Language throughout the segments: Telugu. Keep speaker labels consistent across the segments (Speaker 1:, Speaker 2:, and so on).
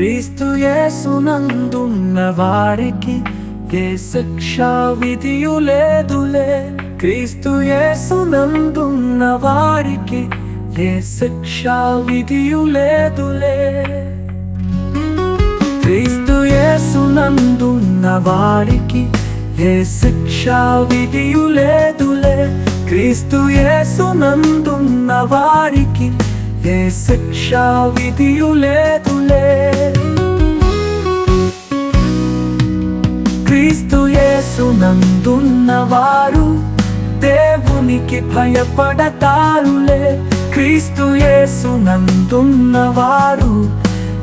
Speaker 1: క్రీస్తు యేసునందున్న వారికి ఏ శిక్ష విధియు లేదులే. క్రీస్తు యేసునందున్న వారికి ఏ శిక్ష విధియు లేదులే. క్రీస్తు యేసునందున్న వారికి ఏ శిక్ష విధియు లేదులే. క్రీస్తు యేసునందున్న వారికి ఏ శిక్ష విధియు లేదులే. క్రీస్తు యేసునందున్నవారు దేవునికి భయపడతారులే. క్రీస్తు యేసునందున్నవారు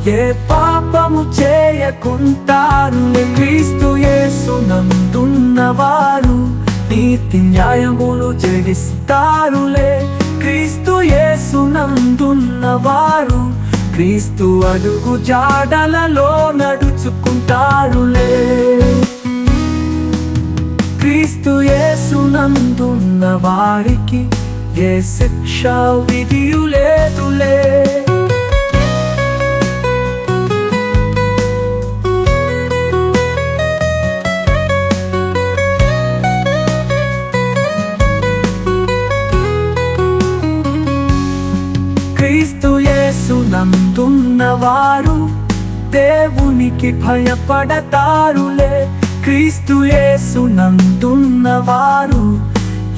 Speaker 1: ఏ పాపము చేయకుంటారులే. క్రీస్తు యేసునందున్న వారు నీతి న్యాయములు జరిస్తారులే క్రీస్తు యేసునందున్నవారు క్రీస్తు అడుగు జాడలలో నడుచుకుంటారులే. క్రీస్తు యేసునందున్న వారికి ఏ శిక్ష విధియు లేదులే. క్రీస్తు యేసునందున్న వారు దేవునికి భయపడతారులే. క్రీస్తు యేసునందున్న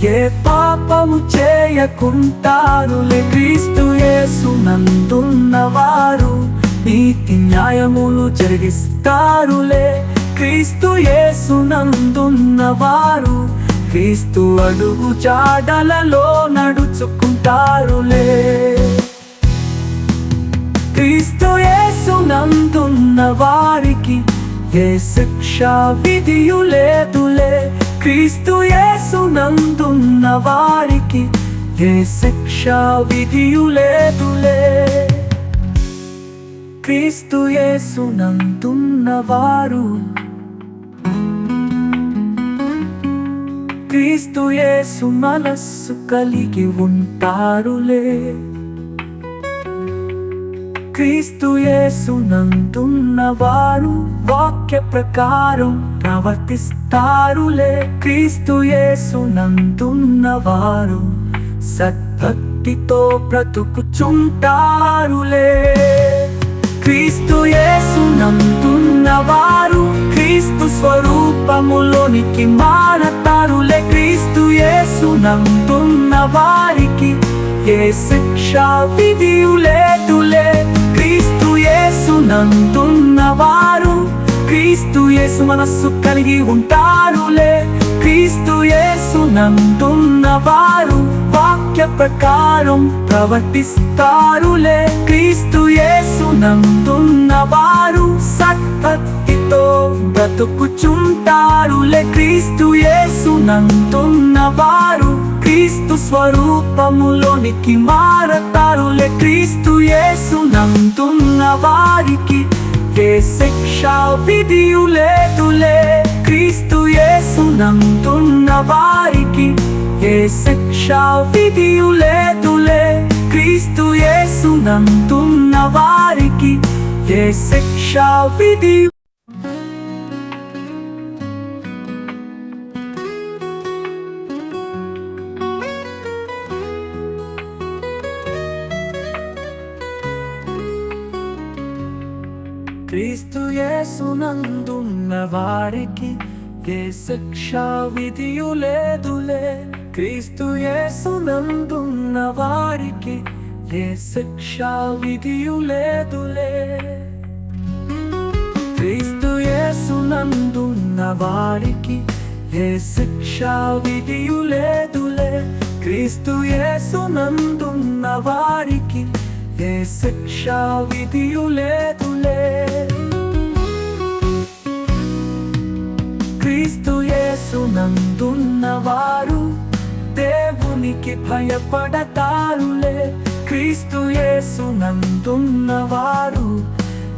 Speaker 1: ఏ పాపము చేయకుంటారులే. క్రీస్తు యేసునందున్న వారు నీతి న్యాయములు జరిగిస్తారులే. క్రీస్తు యేసునందున్న వారు క్రీస్తు అడుగు చాడలలో నడుచుకుంటారులే. క్రీస్తు యేసునందున్న వారికి ఏ శిక్ష విధియు లేదులే క్రీస్తు యేసునందున్న వారికి ఏ శిక్ష విధియు లేదులే. క్రీస్తు యేసునందున్న వారు క్రీస్తు యేసు మనస్సు కలిగి ఉంటారులే. క్రీస్తు యేసునందున్న వారు వాక్య ప్రకారం ప్రవర్తిస్తారులే. క్రీస్తు యేసునందున్న వారు సద్భక్తితో బ్రతుకుచుంటారులే. క్రీస్తు యేసునందున్న వారు క్రీస్తు స్వరూపములోనికి మారతారులే. క్రీస్తు యేసునందున్న వారికి ఏ శిక్ష విధియు లేదులే. యేసునందున్న వారు క్రీస్తు యేసు మనస్సు కలిగి ఉంటారులే. క్రీస్తు యేసునందున్న వారు వాక్య ప్రకారం ప్రవర్తిస్తారులే. క్రీస్తు యేసునందున్న వారు సత్పత్తితో బ్రతుకుచుంటారులే. క్రీస్తు యేసునందున్న వారు క్రీస్తు స్వరూపములోనికి మారతారులే క్రీస్తు యేసునందున్న వారికి ఏ శిక్ష విధియు లేదులే. క్రీస్తు యేసునందున్న వారికి ఏ శిక్ష విధియు లేదులే. క్రీస్తు యేసునందున్న వారికి ఏ శిక్ష విధి క్రీస్తు యేసునందున్న వారికి ఏ శిక్ష విధియు లేదులే. క్రీస్తు యేసునందున్న వారికి ఏ శిక్ష విధియు లేదులే. క్రీస్తు యేసునందున్న వారికి ఏ శిక్ష విధియు లేదులే. క్రీస్తు యేసునందున్న వారికి ఏ శిక్ష విధియు లేదులే. క్రీస్తు యేసునందున్న వారు దేవునికి భయపడతారులే. క్రీస్తు యేసునందున్న వారు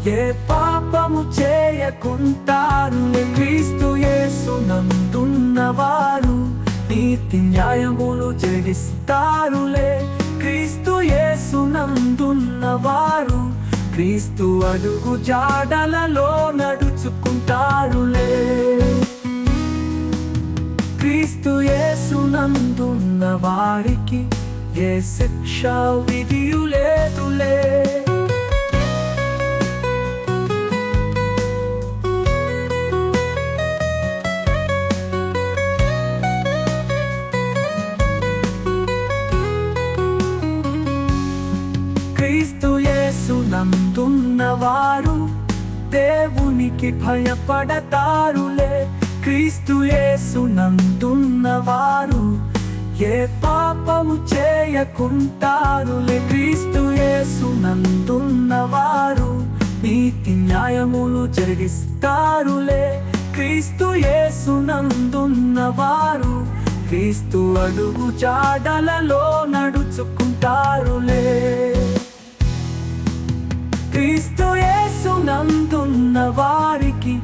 Speaker 1: ఏ పాపము చేయకుంటారులే. క్రీస్తు యేసునందున్న వారు నీతి న్యాయములు జడిస్తారులే క్రీస్తు యేసునందున్న వారు క్రీస్తు అడుగు జాడలలో నడుచుకుంటారులే. క్రీస్తు యేసునందున్న వారికి ఏ శిక్ష విధియు లేదులే వారు దేవునికి భయపడతారులే. క్రీస్తు యేసునందున్న వారు ఏ పాపము చేయకుంటారులే. క్రీస్తు యేసునందున్న వారు నీతి న్యాయములు జరిగిస్తారులే. క్రీస్తు యేసునందున్న వారు క్రీస్తు అడుగు జాడలలో నడుచుకుంటారులే. ఉన్న వారికి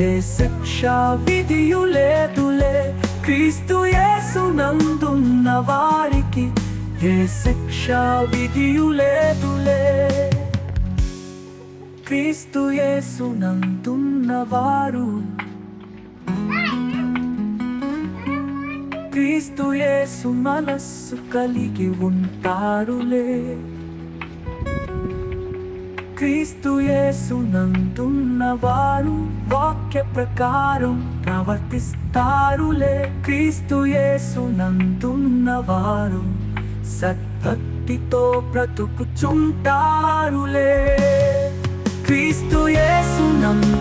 Speaker 1: ఏ శిక్ష విధియు లేదులే. క్రీస్తు యేసునందున్న వారికి ఏ శిక్ష విధియు లేదులే. క్రీస్తు యేసునందున్న వారు. క్రీస్తు యేసు మనస్సు కలిగి ఉంటారులే. క్రీస్తు యేసునందున్న వారు వాక్య ప్రకారం ప్రవర్తిస్తారులే. క్రీస్తు యేసునందున్న వారు సద్భక్తితో బ్రతుకుచుంటారులే. క్రీస్తు యేసునందు